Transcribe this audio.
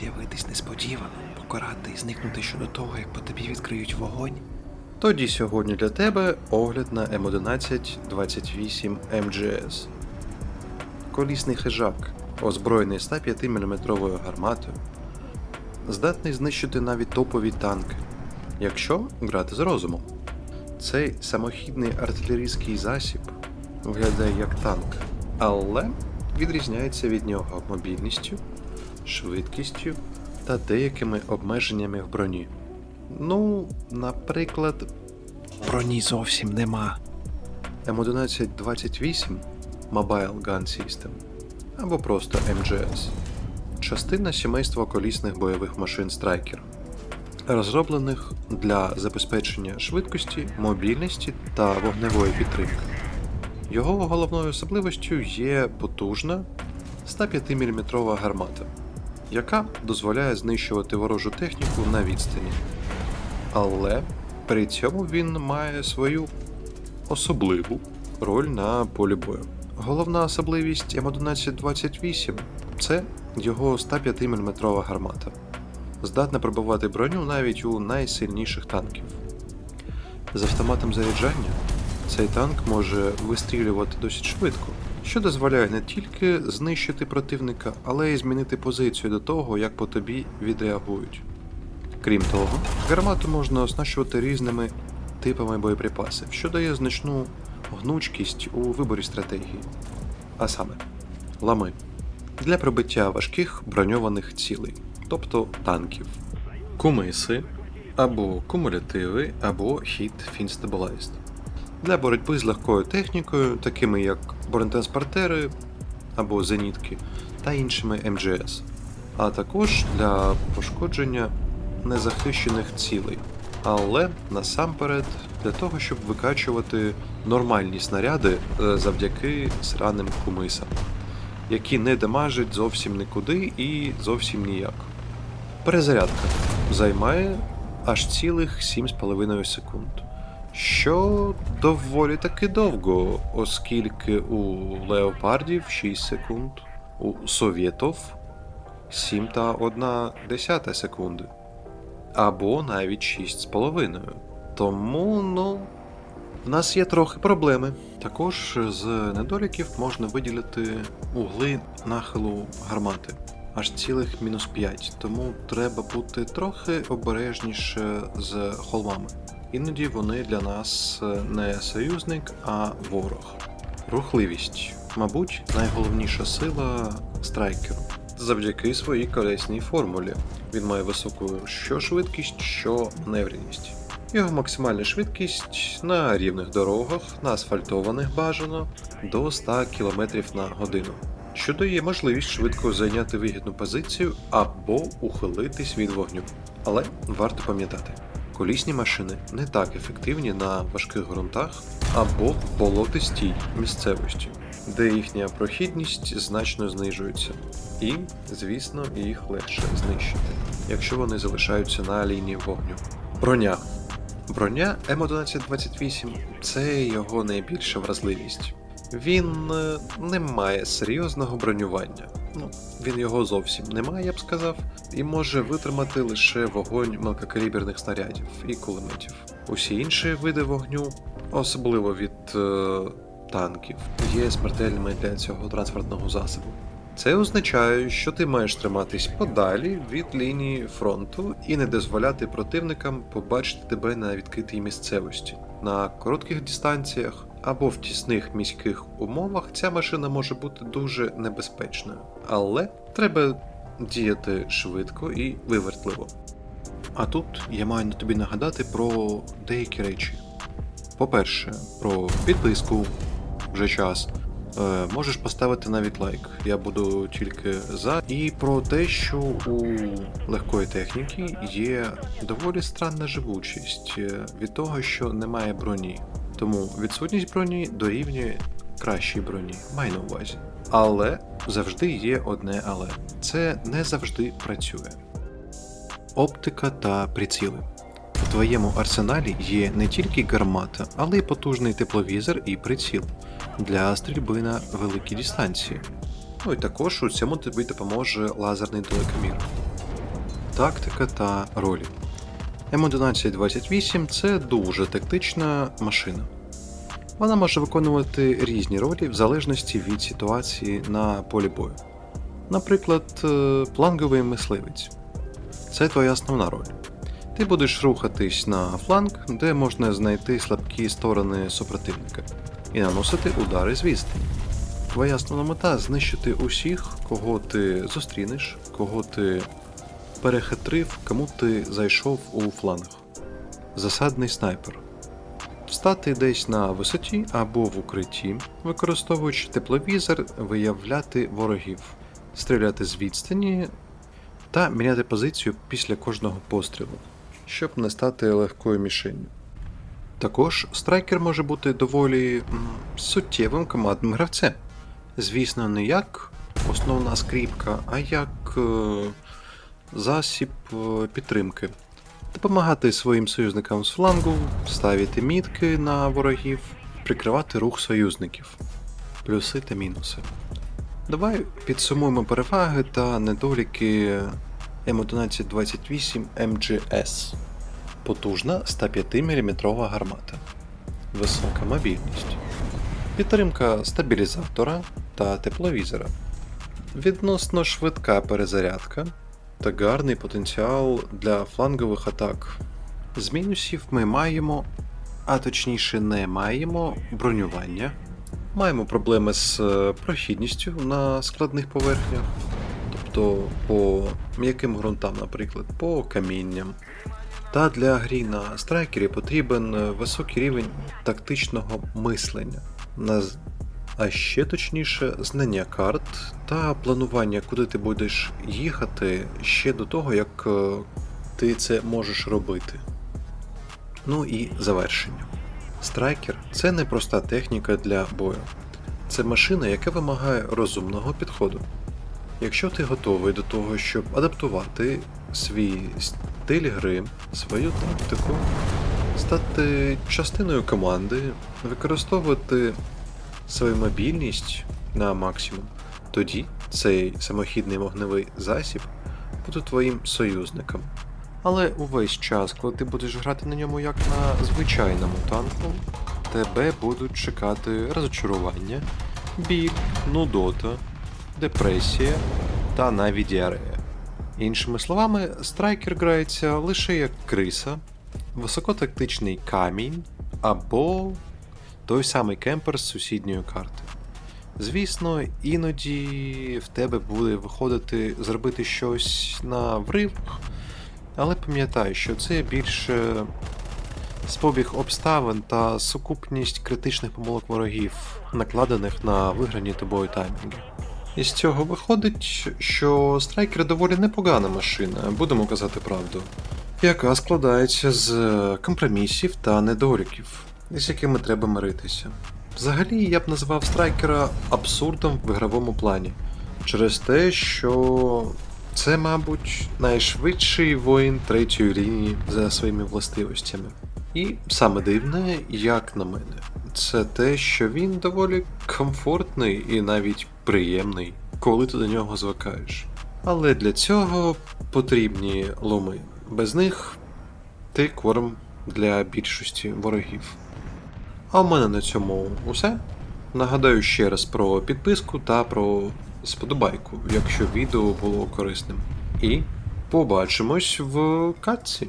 з'явитись несподівано, покарати і зникнути щодо того, як по тобі відкриють вогонь. Тоді сьогодні для тебе огляд на М11 28 МГС. Колісний хижак, озброєний 105 мм гарматою, здатний знищити навіть топові танки, якщо грати з розумом. Цей самохідний артилерійський засіб виглядає як танк, але відрізняється від нього мобільністю, швидкістю та деякими обмеженнями в броні. Ну, наприклад, Броні зовсім нема. М1128 Mobile Gun System або просто MGS частина сімейства колісних бойових машин Striker, розроблених для забезпечення швидкості, мобільності та вогневої підтримки. Його головною особливостю є потужна 105 мм гармата, яка дозволяє знищувати ворожу техніку на відстані. Але при цьому він має свою особливу роль на полі бою. Головна особливість М1128 це його 105 мм гармата. Здатна пробивати броню навіть у найсильніших танків. З автоматом заряджання цей танк може вистрілювати досить швидко, що дозволяє не тільки знищити противника, але й змінити позицію до того, як по тобі відреагують. Крім того, гармату можна оснащувати різними типами боєприпасів, що дає значну гнучкість у виборі стратегії. А саме, лами для пробиття важких броньованих цілей, тобто танків, кумиси або кумулятиви, або Hit Fin Stabilized для боротьби з легкою технікою, такими як бронетранспортери або зенітки та іншими МГС, а також для пошкодження незахищених цілей, але насамперед для того, щоб викачувати нормальні снаряди е, завдяки сраним кумисам, які не дамажать зовсім нікуди і зовсім ніяк. Перезарядка займає аж цілих 7,5 секунд. Що доволі таки довго, оскільки у леопардів 6 секунд, у совєтов 7 та 1 десята секунди, або навіть 6,5. Тому, ну, в нас є трохи проблеми. Також з недоліків можна виділити угли нахилу гармати. Аж цілих мінус 5, тому треба бути трохи обережніше з холмами. Іноді вони для нас не союзник, а ворог. Рухливість, мабуть, найголовніша сила страйкеру. Завдяки своїй колесній формулі. Він має високу що швидкість, що маневреність. Його максимальна швидкість на рівних дорогах, на асфальтованих бажано до 100 км на годину, що дає можливість швидко зайняти вигідну позицію або ухилитись від вогню. Але варто пам'ятати, колісні машини не так ефективні на важких ґрунтах або в болотистій місцевості, де їхня прохідність значно знижується, і, звісно, їх легше знищити, якщо вони залишаються на лінії вогню. Броня. Броня М1128 це його найбільша вразливість. Він е, не має серйозного бронювання. Ну, він його зовсім не має, я б сказав, і може витримати лише вогонь мелкокаліберних снарядів і кулеметів. Усі інші види вогню, особливо від е, танків, є смертельними для цього транспортного засобу. Це означає, що ти маєш триматись подалі від лінії фронту і не дозволяти противникам побачити тебе на відкритій місцевості. На коротких дистанціях або в тісних міських умовах ця машина може бути дуже небезпечною, але треба діяти швидко і вивертливо. А тут я маю на тобі нагадати про деякі речі. По-перше, про підписку вже час. Е, можеш поставити навіть лайк, я буду тільки за. І про те, що у легкої техніки є доволі странна живучість е, від того, що немає броні. Тому відсутність броні дорівнює кращій броні, май на увазі. Але завжди є одне але. Це не завжди працює. Оптика та приціли. У твоєму арсеналі є не тільки гармата, але й потужний тепловізор і приціл для стрільби на великі дистанції. Ну і також у цьому тобі допоможе лазерний далекомір. тактика та ролі. М1128 це дуже тактична машина. Вона може виконувати різні ролі в залежності від ситуації на полі бою. Наприклад, е, фланговий мисливець. Це твоя основна роль. Ти будеш рухатись на фланг, де можна знайти слабкі сторони супротивника, і наносити удари з відстані. Твоя основна мета знищити усіх, кого ти зустрінеш, кого ти перехитрив, кому ти зайшов у фланг. Засадний снайпер. Встати десь на висоті або в укритті, використовуючи тепловізор, виявляти ворогів, стріляти з відстані та міняти позицію після кожного пострілу, щоб не стати легкою мішенню. Також страйкер може бути доволі м, суттєвим командним гравцем. Звісно, не як основна скріпка, а як е, засіб е, підтримки. Допомагати своїм союзникам з флангу, ставити мітки на ворогів, прикривати рух союзників. Плюси та мінуси. Давай підсумуємо переваги та недоліки М1128 MGS. Потужна 105 мм гармата. Висока мобільність. Підтримка стабілізатора та тепловізора. Відносно швидка перезарядка та гарний потенціал для флангових атак. З мінусів ми маємо, а точніше не маємо бронювання. Маємо проблеми з е, прохідністю на складних поверхнях, тобто по м'яким ґрунтам, наприклад, по камінням. Та для грі на страйкері потрібен е, високий рівень тактичного мислення, на а ще точніше знання карт та планування, куди ти будеш їхати ще до того, як е, ти це можеш робити. Ну і завершення. Страйкер це не проста техніка для бою. Це машина, яка вимагає розумного підходу. Якщо ти готовий до того, щоб адаптувати свій стиль гри, свою тактику, стати частиною команди, використовувати свою мобільність на максимум, тоді цей самохідний вогневий засіб буде твоїм союзником. Але увесь час, коли ти будеш грати на ньому як на звичайному танку, тебе будуть чекати розочарування, біль, нудота, депресія та навіть діарея. Іншими словами, страйкер грається лише як криса, високотактичний камінь або той самий кемпер з сусідньої карти. Звісно, іноді в тебе буде виходити зробити щось на вривах, але пам'ятай, що це більше спобіг обставин та сукупність критичних помилок ворогів, накладених на виграні тобою таймінги. Із цього виходить, що страйкер доволі непогана машина, будемо казати правду, яка складається з компромісів та недоліків, з якими треба миритися. Взагалі я б назвав страйкера абсурдом в ігровому плані, через те, що це, мабуть, найшвидший воїн третьої лінії за своїми властивостями. І саме дивне, як на мене, це те, що він доволі комфортний і навіть приємний, коли ти до нього звикаєш. Але для цього потрібні ломи. Без них ти корм для більшості ворогів. А в мене на цьому усе. Нагадаю ще раз про підписку та про сподобайку, якщо відео було корисним. І побачимось в катці.